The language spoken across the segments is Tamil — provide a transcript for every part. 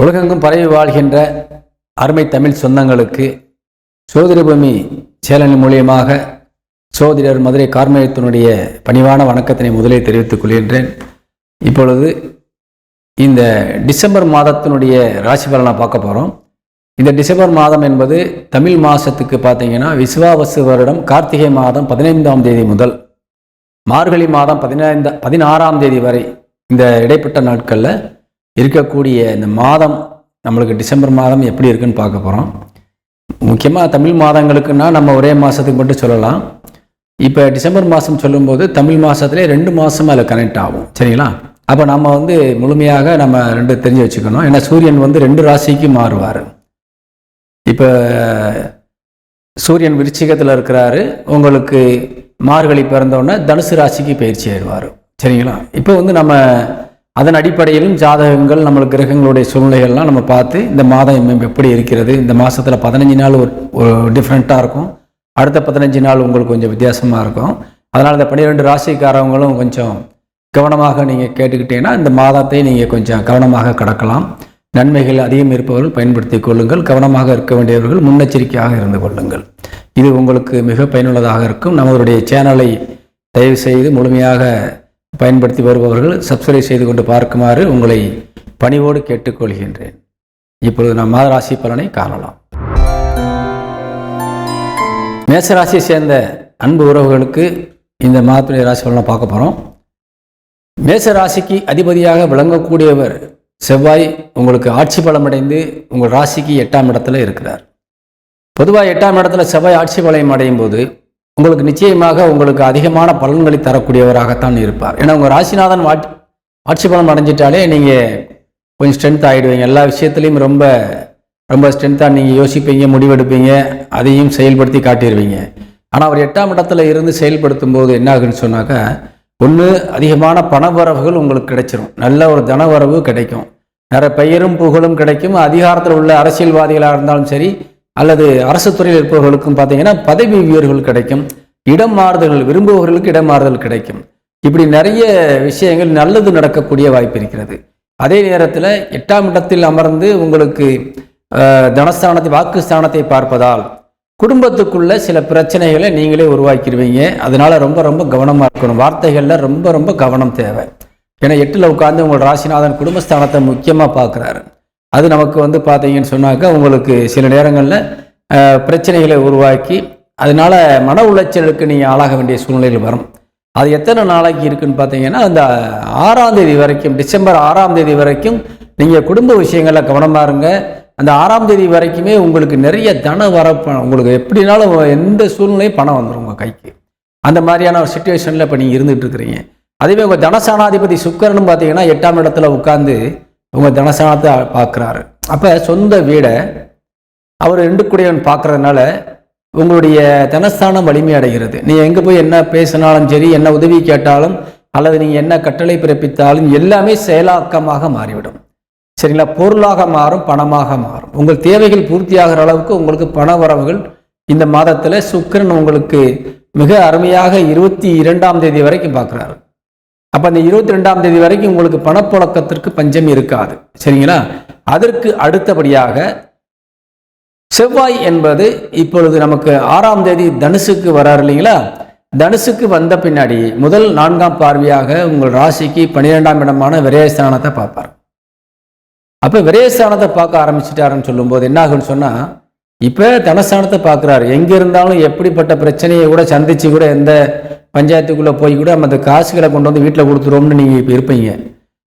உலகெங்கும் பரவி வாழ்கின்ற அருமை தமிழ் சொந்தங்களுக்கு சோதிடபூமி சேலன் மூலியமாக சோதிடர் மதுரை கார்மேயத்தினுடைய பணிவான வணக்கத்தினை முதலே தெரிவித்துக் கொள்கின்றேன். இப்பொழுது இந்த டிசம்பர் மாதத்தினுடைய ராசி பலனை பார்க்க போகிறோம் இந்த டிசம்பர் மாதம் என்பது தமிழ் மாதத்துக்கு பார்த்தீங்கன்னா விசுவாவசு வருடம் கார்த்திகை மாதம் பதினைந்தாம் தேதி முதல் மார்கழி மாதம் பதினைந்த பதினாறாம் தேதி வரை இந்த இடைப்பட்ட நாட்களில் இருக்கக்கூடிய இந்த மாதம் நம்மளுக்கு டிசம்பர் மாதம் எப்படி இருக்குன்னு பார்க்க போகிறோம் முக்கியமாக தமிழ் மாதங்களுக்குன்னா நம்ம ஒரே மாதத்துக்கு மட்டும் சொல்லலாம். இப்போ டிசம்பர் மாதம் சொல்லும்போது தமிழ் மாதத்துலேயே ரெண்டு மாதம் அதில் கனெக்ட் ஆகும். சரிங்களா? அப்போ நம்ம வந்து முழுமையாக நம்ம ரெண்டு தெரிஞ்சு வச்சுக்கணும். ஏன்னா சூரியன் வந்து ரெண்டு ராசிக்கு மாறுவார். இப்போ சூரியன் விருச்சிகத்தில் இருக்கிறாரு. உங்களுக்கு மார்கழி பிறந்தோடனே தனுசு ராசிக்கு பயிற்சி ஆயிடுவார். சரிங்களா? இப்போ வந்து நம்ம அதன் அடிப்படையிலும் ஜாதகங்கள் நம்மளுக்கு கிரகங்களுடைய சூழ்நிலைகள்லாம் நம்ம பார்த்து இந்த மாதம் எப்படி இருக்கிறது இந்த மாதத்தில் பதினஞ்சு நாள் ஒரு ஒரு டிஃப்ரெண்ட்டாக இருக்கும். அடுத்த பதினஞ்சு நாள் உங்களுக்கு கொஞ்சம் வித்தியாசமாக இருக்கும். அதனால் இந்த பன்னிரெண்டு ராசிக்காரவங்களும் கொஞ்சம் கவனமாக நீங்கள் கேட்டுக்கிட்டீங்கன்னா இந்த மாதத்தை நீங்கள் கொஞ்சம் கவனமாக கடக்கலாம். நன்மைகள் அதிகம் இருப்பவர்கள் பயன்படுத்தி கொள்ளுங்கள். கவனமாக இருக்க வேண்டியவர்கள் முன்னெச்சரிக்கையாக இருந்து கொள்ளுங்கள். இது உங்களுக்கு மிக பயனுள்ளதாக இருக்கும். நம்மளுடைய சேனலை தயவு செய்து முழுமையாக பயன்படுத்தி வருபவர்கள் சப்ஸ்கிரைப் செய்து கொண்டு பார்க்குமாறு உங்களை பணிவோடு கேட்டுக்கொள்கின்றேன். இப்பொழுது நாம் மாத ராசி பலனை காணலாம். மேசராசியை சேர்ந்த அன்பு உறவுகளுக்கு இந்த மாதத்துடைய ராசி பலனை பார்க்க போகிறோம் மேச ராசிக்கு அதிபதியாக விளங்கக்கூடியவர் செவ்வாய் உங்களுக்கு ஆட்சி பலமடைந்து உங்கள் ராசிக்கு எட்டாம் இடத்துல இருக்கிறார். பொதுவாக எட்டாம் இடத்துல செவ்வாய் ஆட்சி பலம் அடையும் போது உங்களுக்கு நிச்சயமாக உங்களுக்கு அதிகமான பலன்களை தரக்கூடியவராகத்தான் இருப்பார். ஏன்னா உங்கள் ராசிநாதன் வாட் ஆட்சி பலம் அடைஞ்சிட்டாலே நீங்கள் கொஞ்சம் ஸ்ட்ரென்த் ஆகிடுவீங்க எல்லா விஷயத்துலையும் ரொம்ப ரொம்ப ஸ்ட்ரென்த்தாக நீங்கள் யோசிப்பீங்க முடிவெடுப்பீங்க அதையும் செயல்படுத்தி காட்டிடுவீங்க ஆனால் அவர் எட்டாம் இடத்துல இருந்து செயல்படுத்தும் போது என்ன ஆகுன்னு சொன்னாக்கா ஒன்று அதிகமான பணவரவுகள் உங்களுக்கு கிடைச்சிரும். நல்ல ஒரு தனவரவு கிடைக்கும். நிறைய பெயரும் புகழும் கிடைக்கும். அதிகாரத்தில் உள்ள அரசியல்வாதிகளாக இருந்தாலும் சரி அல்லது அரசு துறையில் இருப்பவர்களுக்கும் பார்த்தீங்கன்னா பதவி உயர்வுகள் கிடைக்கும் இடம் மாறுதல்கள் விரும்புபவர்களுக்கு இடம் மாறுதல் கிடைக்கும். இப்படி நிறைய விஷயங்கள் நல்லது நடக்கக்கூடிய வாய்ப்பு இருக்கிறது. அதே நேரத்தில் எட்டாம் இடத்தில் அமர்ந்து உங்களுக்கு தனஸ்தானத்தை வாக்கு ஸ்தானத்தை பார்ப்பதால் குடும்பத்துக்குள்ள சில பிரச்சனைகளை நீங்களே உருவாக்கிடுவீங்க. அதனால ரொம்ப ரொம்ப கவனமாக இருக்கணும். வார்த்தைகளில் ரொம்ப ரொம்ப கவனம் தேவை. ஏன்னா எட்டில் உட்காந்து உங்கள் ராசிநாதன் குடும்பஸ்தானத்தை முக்கியமாக பார்க்குறாரு. அது நமக்கு வந்து பார்த்தீங்கன்னு சொன்னாக்கா உங்களுக்கு சில நேரங்களில் பிரச்சனைகளை உருவாக்கி அதனால மன உளைச்சலுக்கு நீங்கள் ஆளாக வேண்டிய சூழ்நிலையில் வரும். அது எத்தனை நாளைக்கு இருக்குன்னு பார்த்தீங்கன்னா அந்த ஆறாம் தேதி வரைக்கும் டிசம்பர் ஆறாம் தேதி வரைக்கும் நீங்கள் குடும்ப விஷயங்களில் கவனமாக இருங்க. அந்த ஆறாம் தேதி வரைக்குமே உங்களுக்கு நிறைய தன வர உங்களுக்கு எப்படினாலும் எந்த சூழ்நிலையும் பணம் வந்துடும் உங்கள் கைக்கு. அந்த மாதிரியான ஒரு சுச்சுவேஷனில் இப்போ நீங்கள் இருந்துகிட்டு இருக்கிறீங்க. அதுவே உங்கள் தனசானாதிபதி சுக்கரனும் பார்த்தீங்கன்னா எட்டாம் இடத்துல உட்காந்து உங்கள் தனசானத்தை பார்க்குறாரு. அப்போ சொந்த வீடை அவர் ரெண்டு குடையவன் பார்க்கறதுனால உங்களுடைய தனஸ்தானம் வலிமை அடைகிறது. நீ எங்கே போய் என்ன பேசினாலும் சரி என்ன உதவி கேட்டாலும் அல்லது நீங்கள் என்ன கட்டளை பிறப்பித்தாலும் எல்லாமே செயலாக்கமாக மாறிவிடும். சரிங்களா? பொருளாக மாறும் பணமாக மாறும். உங்கள் தேவைகள் பூர்த்தியாகிற அளவுக்கு உங்களுக்கு பண வரவுகள் இந்த மாதத்தில் சுக்கிரன் உங்களுக்கு மிக அருமையாக இருபத்தி இரண்டாம் தேதி வரைக்கும் பார்க்குறாரு. அப்போ அந்த இருபத்தி ரெண்டாம் தேதி வரைக்கும் உங்களுக்கு பணப்புழக்கத்திற்கு பஞ்சம் இருக்காது. சரிங்களா? அதற்கு அடுத்தபடியாக செவ்வாய் என்பது இப்பொழுது நமக்கு ஆறாம் தேதி தனுசுக்கு வராரு இல்லைங்களா? தனுசுக்கு வந்த பின்னாடி முதல் நான்காம் பார்வையாக உங்கள் ராசிக்கு பன்னிரெண்டாம் இடமான விரயஸ்தானத்தை பார்ப்பார். அப்போ விரயஸ்தானத்தை பார்க்க ஆரம்பிச்சிட்டாருன்னு சொல்லும்போது என்ன ஆகுன்னு சொன்னால் இப்போ தனஸ்தானத்தை பார்க்குறாரு. எங்கே இருந்தாலும் எப்படிப்பட்ட பிரச்சனையை கூட சந்திச்சு கூட எந்த பஞ்சாயத்துக்குள்ளே போய் கூட நம்ம அந்த காசுகளை கொண்டு வந்து வீட்டில் கொடுத்துருவோம்னு நீங்கள் இப்போ இருப்பீங்க.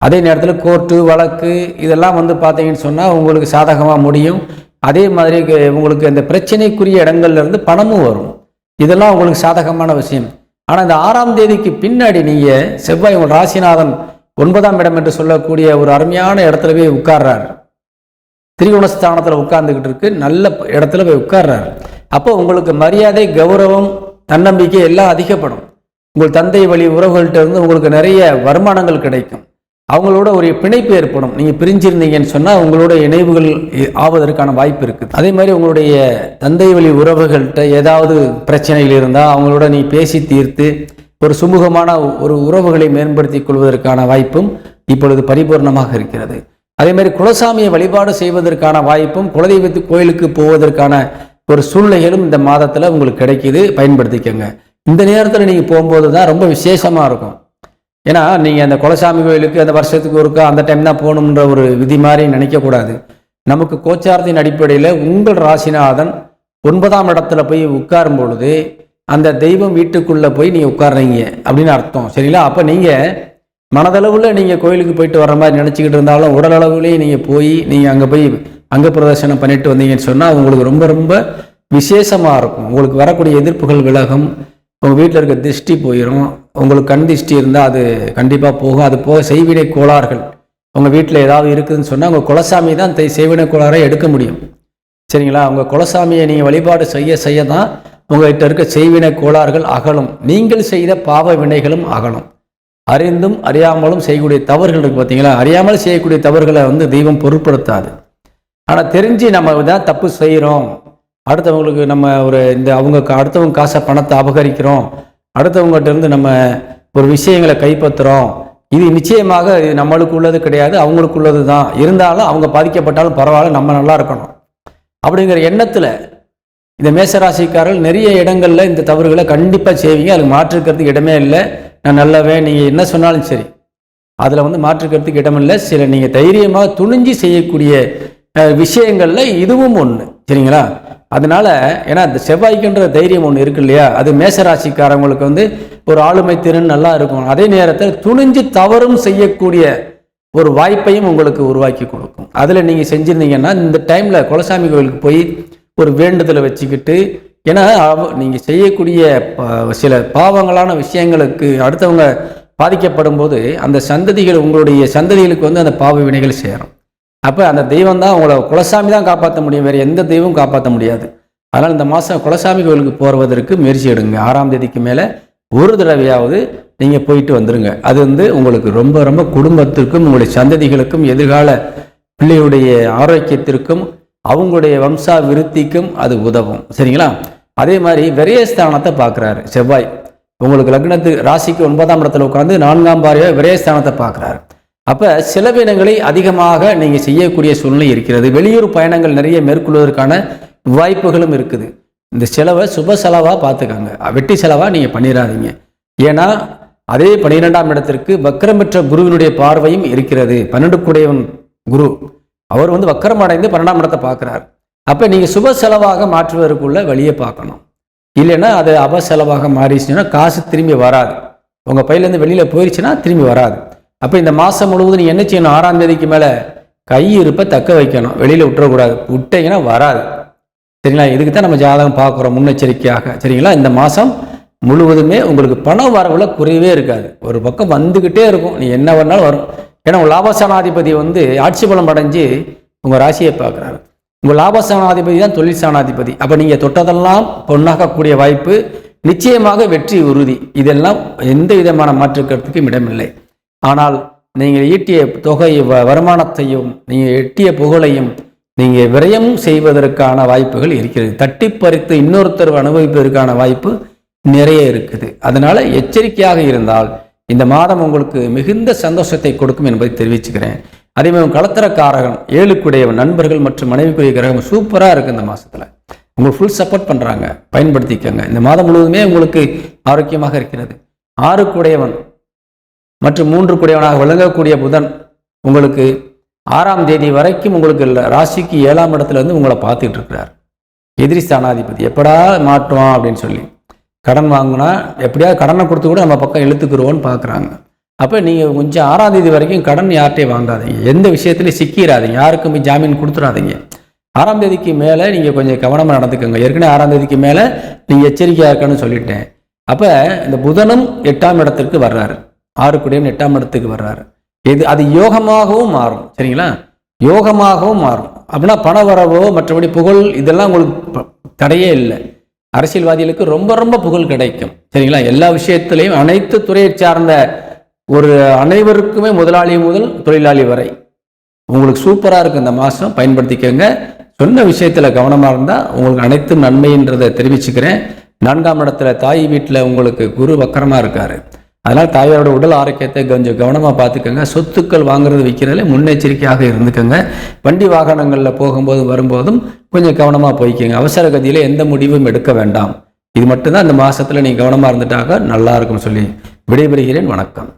அதே நேரத்தில் கோர்ட்டு வழக்கு இதெல்லாம் வந்து பார்த்தீங்கன்னு சொன்னால் உங்களுக்கு சாதகமாக முடியும். அதே மாதிரி உங்களுக்கு அந்த பிரச்சனைக்குரிய இடங்கள்ல இருந்து பணமும் வரும். இதெல்லாம் உங்களுக்கு சாதகமான விஷயம். ஆனால் இந்த ஆறாம் தேதிக்கு பின்னாடி நீங்கள் செவ்வாய் உங்கள் ராசிநாதன் ஒன்பதாம் இடம் என்று சொல்லக்கூடிய ஒரு அருமையான இடத்துல போய் உட்கார்றாரு. திரிகுணஸ்தானத்தில் உட்கார்ந்துக்கிட்டு இருக்கு. நல்ல இடத்துல போய் உட்கார்றாரு. அப்போ உங்களுக்கு மரியாதை கௌரவம் தன்னம்பிக்கை எல்லாம் அதிகப்படும். உங்கள் தந்தை வழி உறவுகள்கிட்ட இருந்து உங்களுக்கு நிறைய வருமானங்கள் கிடைக்கும். அவங்களோட ஒரு பிணைப்பு ஏற்படும். நீங்கள் பிரிஞ்சிருந்தீங்கன்னு சொன்னால் உங்களோட இணைவுகள் இ- ஆவதற்கான வாய்ப்பு இருக்குது. அதே மாதிரி உங்களுடைய தந்தை வழி உறவுகள்கிட்ட ஏதாவது பிரச்சனைகள் இருந்தால் அவங்களோட நீ பேசி தீர்த்து ஒரு சுமூகமான ஒரு உறவுகளை மேம்படுத்தி கொள்வதற்கான வாய்ப்பும் இப்பொழுது பரிபூர்ணமாக இருக்கிறது. அதே மாதிரி குலசாமியை வழிபாடு செய்வதற்கான வாய்ப்பும் குலதெய்வத்து கோயிலுக்கு போவதற்கான ஒரு சூழ்நிலைகளும் இந்த மாதத்தில் உங்களுக்கு கிடைக்கிது பயன்படுத்திக்கோங்க. இந்த நேரத்தில் நீங்கள் போகும்போது தான் ரொம்ப விசேஷமாக இருக்கும். ஏன்னா நீங்கள் அந்த குலசாமி கோயிலுக்கு அந்த வருஷத்துக்கு ஒருக்கா அந்த டைம் தான் போகணுன்ற ஒரு விதி மாதிரி நினைக்கக்கூடாது. நமக்கு கோச்சாரத்தின் அடிப்படையில் உங்கள் ராசிநாதன் ஒன்பதாம் இடத்துல போய் உட்காரும் பொழுது அந்த தெய்வம் வீட்டுக்குள்ளே போய் நீங்கள் உட்கார்றீங்க அப்படின்னு அர்த்தம். சரிங்களா? அப்போ நீங்கள் மனதளவில் நீங்கள் கோயிலுக்கு போயிட்டு வர மாதிரி நினச்சிக்கிட்டு இருந்தாலும் உடலளவுலேயும் நீங்கள் போய் நீங்கள் அங்கே போய் அங்க பிரதர்சனம் பண்ணிட்டு வந்தீங்கன்னு சொன்னால் உங்களுக்கு ரொம்ப ரொம்ப விசேஷமாக இருக்கும். உங்களுக்கு வரக்கூடிய எதிர்ப்புகள் விலகும். உங்கள் வீட்டில் இருக்க திருஷ்டி போயிடும் உங்களுக்கு கண் திருஷ்டி இருந்தால் அது கண்டிப்பாக போகும். அது போக செய்வினை கோளாறுகள். உங்கள் வீட்டில் ஏதாவது இருக்குதுன்னு சொன்னால் உங்கள் குலசாமி தான் தை- செய்வினை கோளாறை எடுக்க முடியும். சரிங்களா? உங்கள் குலசாமியை நீங்கள் வழிபாடு செய்ய செய்ய தான் உங்கள்கிட்ட இருக்க செய்வினை கோளாறுகள் அகலும். நீங்கள் செய்த பாவ வினைகளும் அகலும். அறிந்தும் அறியாமலும் செய்யக்கூடிய தவறுகள் இருக்குது பார்த்தீங்களா அறியாமல் செய்யக்கூடிய தவறுகளை வந்து தெய்வம் பொருட்படுத்தாது. ஆனால் தெரிஞ்சு நம்ம தான் தப்பு செய்கிறோம் அடுத்தவங்களுக்கு நம்ம ஒரு இந்த அவங்க கா- அடுத்தவங்க காசை பணத்தை அபகரிக்கிறோம். அடுத்தவங்ககிட்டருந்து நம்ம ஒரு விஷயங்களை கைப்பற்றுறோம். இது நிச்சயமாக இது நம்மளுக்கு உள்ளது கிடையாது அவங்களுக்கு உள்ளது தான். இருந்தாலும் அவங்க பாதிக்கப்பட்டாலும் பரவாயில்ல நம்ம நல்லா இருக்கணும். அப்படிங்கிற எண்ணத்தில் இந்த மேசராசிக்காரர்கள் நிறைய இடங்களில் இந்த தவறுகளை கண்டிப்பாக செய்வீங்க. அதுக்கு மாற்றுக்கிறதுக்கு இடமே இல்லை. நான் நல்லாவே நீங்கள் என்ன சொன்னாலும் சரி. அதில் வந்து மாற்றுக்கிறதுக்கு இடமில்லை. சில நீங்கள் தைரியமாக துணிஞ்சு செய்யக்கூடிய விஷயங்களில் இதுவும் ஒன்று சரிங்களா? அதனால ஏன்னா இந்த செவ்வாய்க்குன்ற தைரியம் ஒன்று இருக்கு இல்லையா? அது மேசராசிக்காரங்களுக்கு வந்து ஒரு ஆளுமை திறன் நல்லா இருக்கும். அதே நேரத்தில் துணிஞ்சு தவறும் செய்யக்கூடிய ஒரு வாய்ப்பையும் உங்களுக்கு உருவாக்கி கொடுக்கும். அதில் நீங்கள் செஞ்சிருந்தீங்கன்னா இந்த டைமில் குலசாமி கோயிலுக்கு போய் ஒரு வேண்டுதலை வச்சுக்கிட்டு ஏன்னா நீங்கள் செய்யக்கூடிய சில பாவங்களான விஷயங்களுக்கு அடுத்தவங்க பாதிக்கப்படும் போது அந்த சந்ததிகள் உங்களுடைய சந்ததிகளுக்கு வந்து அந்த பாவ வினைகள் சேரும். அப்போ அந்த தெய்வம் தான் உங்களை குலசாமி தான் காப்பாற்ற முடியும். வேறு எந்த தெய்வமும் காப்பாற்ற முடியாது. அதனால் இந்த மாதம் குலசாமி கோயிலுக்கு போவதற்கு முயற்சி எடுங்க. ஆறாம் தேதிக்கு மேலே ஒரு தடவையாவது நீங்கள் போயிட்டு வந்துடுங்க அது வந்து உங்களுக்கு ரொம்ப ரொம்ப குடும்பத்திற்கும் உங்களுடைய சந்ததிகளுக்கும் எதிர்கால பிள்ளையுடைய ஆரோக்கியத்திற்கும் அவங்களுடைய வம்சா விருத்திக்கும் அது உதவும். சரிங்களா? அதே மாதிரி விரயஸ்தானத்தை பார்க்குறாரு செவ்வாய். உங்களுக்கு லக்னத்துக்கு ராசிக்கு ஒன்பதாம் இடத்துல உட்காந்து நான்காம் பாரியாக விரயஸ்தானத்தை பார்க்குறாரு அப்போ செலவினங்களை அதிகமாக நீங்கள் செய்யக்கூடிய சூழ்நிலை இருக்கிறது. வெளியூர் பயணங்கள் நிறைய மேற்கொள்வதற்கான வாய்ப்புகளும் இருக்குது. இந்த செலவை சுப செலவாக பார்த்துக்காங்க. வெட்டி செலவாக நீங்கள் பண்ணிடாதீங்க ஏன்னா அதே பன்னிரெண்டாம் இடத்திற்கு வக்கரம் பெற்ற குருவினுடைய பார்வையும் இருக்கிறது. பன்னெண்டுக்குடையவன் குரு. அவர் வந்து வக்கரம் அடைந்து பன்னெண்டாம் இடத்தை பார்க்குறார். அப்போ நீங்கள் சுப செலவாக மாற்றுவதற்குள்ள வழியை பார்க்கணும். இல்லைன்னா அது அப செலவாக மாறிடுச்சுன்னா காசு திரும்பி வராது. உங்கள் பையிலேருந்து வெளியில் போயிடுச்சுன்னா திரும்பி வராது. அப்போ இந்த மாதம் முழுவதும் நீ என்ன செய்யணும்? ஆறாம் தேதிக்கு மேலே கை இருப்பை தக்க வைக்கணும். வெளியில் விட்டுறக்கூடாது. விட்டீங்கன்னா வராது. சரிங்களா? இதுக்கு தான் நம்ம ஜாதகம் பார்க்குறோம். முன்னெச்சரிக்கையாக. சரிங்களா? இந்த மாதம் முழுவதுமே உங்களுக்கு பண வரவுல குறையவே இருக்காது. ஒரு பக்கம் வந்துக்கிட்டே இருக்கும். நீ என்ன பண்ணாலும் வரும். ஏன்னா உங்கள் லாபஸ்தானாதிபதி வந்து ஆட்சி பலம் அடைஞ்சு உங்கள் ராசியை பார்க்குறாரு. உங்கள் லாபஸ்தானாதிபதி தான் தொழில் ஸ்தானாதிபதி. அப்போ நீங்கள் தொட்டதெல்லாம் பொண்ணாகக்கூடிய வாய்ப்பு நிச்சயமாக வெற்றி உறுதி. இதெல்லாம் எந்த விதமான மாற்றுக்கிறதுக்கும் இடமில்லை. ஆனால் நீங்கள் ஈட்டிய தொகை வ- வருமானத்தையும் நீங்கள் எட்டிய புகழையும் நீங்கள் விரயம் செய்வதற்கான வாய்ப்புகள் இருக்கிறது. தட்டி பறித்து இன்னொருத்தர் அனுபவிப்பதற்கான வாய்ப்பு நிறைய இருக்குது. அதனால எச்சரிக்கையாக இருந்தால் இந்த மாதம் உங்களுக்கு மிகுந்த சந்தோஷத்தை கொடுக்கும் என்பதை தெரிவிச்சுக்கிறேன். அதே மாதிரி களத்திரக்காரகன் ஏழுக்குடையவன் நண்பர்கள் மற்றும் மனைவிக்குரிய கிரகம் சூப்பராக இருக்குது இந்த மாதத்தில் உங்களுக்கு ஃபுல் சப்போர்ட் பண்ணுறாங்க பயன்படுத்திக்கங்க. இந்த மாதம் முழுவதுமே உங்களுக்கு ஆரோக்கியமாக இருக்கிறது. ஆறுக்குடையவன் மற்றும் மூன்று குடையவனாக விளங்கக்கூடிய புதன் உங்களுக்கு ஆறாம் தேதி வரைக்கும் உங்களுக்கு ராசிக்கு ஏழாம் இடத்துல இருந்து உங்களை பார்த்துட்டு இருக்கிறார். எதிரி ஸ்தானாதிபதி எப்படா மாட்டுவான் அப்படின்னு சொல்லி. கடன் வாங்கினா எப்படியாவது கடனை கொடுத்து கூட நம்ம பக்கம் இழுத்துக்கிறோன்னு பார்க்குறாங்க. அப்போ நீங்கள் கொஞ்சம் ஆறாம் தேதி வரைக்கும் கடன் யார்கிட்டையும் வாங்காதீங்க. எந்த விஷயத்துலையும் சிக்கிடாதீங்க யாருக்கும் போய் ஜாமீன் கொடுத்துடாதீங்க ஆறாம் தேதிக்கு மேலே நீங்கள் கொஞ்சம் கவனமாக நடந்துக்கோங்க. ஏற்கனவே ஆறாம் தேதிக்கு மேலே நீங்கள் எச்சரிக்கையாக இருக்கணும்னு சொல்லிட்டேன். அப்போ இந்த புதனும் எட்டாம் இடத்திற்கு வர்றாரு. ஆறு எட்டாம் இடத்துக்கு வர்றாரு. இது அது யோகமாகவும் மாறும் சரிங்களா? யோகமாகவும் மாறும். அப்படின்னா பண வரவோ மற்றபடி புகழ் இதெல்லாம் உங்களுக்கு தடையே இல்லை. அரசியல்வாதிகளுக்கு ரொம்ப ரொம்ப புகழ் கிடைக்கும் சரிங்களா? எல்லா விஷயத்திலையும் அனைத்து துறையை சார்ந்த ஒரு அனைவருக்குமே முதலாளி முதல் தொழிலாளி வரை. உங்களுக்கு சூப்பராக இருக்கு இந்த மாதம் பயன்படுத்திக்கோங்க. சொன்ன விஷயத்தில் கவனமாக இருந்தால் உங்களுக்கு அனைத்தும் நன்மைன்றதை தெரிவிச்சுக்கிறேன். நான்காம் இடத்துல தாய் வீட்டில் உங்களுக்கு குரு வக்கரமாக இருக்காரு. அதனால் தாயாரோட உடல் ஆரோக்கியத்தை கொஞ்சம் கவனமாக பார்த்துக்கோங்க. சொத்துக்கள் வாங்குறது விற்கிறதுல முன்னெச்சரிக்கையாக இருந்துக்கோங்க. வண்டி வாகனங்களில் போகும்போது வரும்போதும் கொஞ்சம் கவனமாக போய்க்கோங்க. அவசர கதியில் எந்த முடிவும் எடுக்க வேண்டாம். இது மட்டும்தான் இந்த மாதத்தில் நீங்கள் கவனமாக இருந்துட்டாக்க நல்லா இருக்கும்னு சொல்லி விடைபெறுகிறேன். வணக்கம்.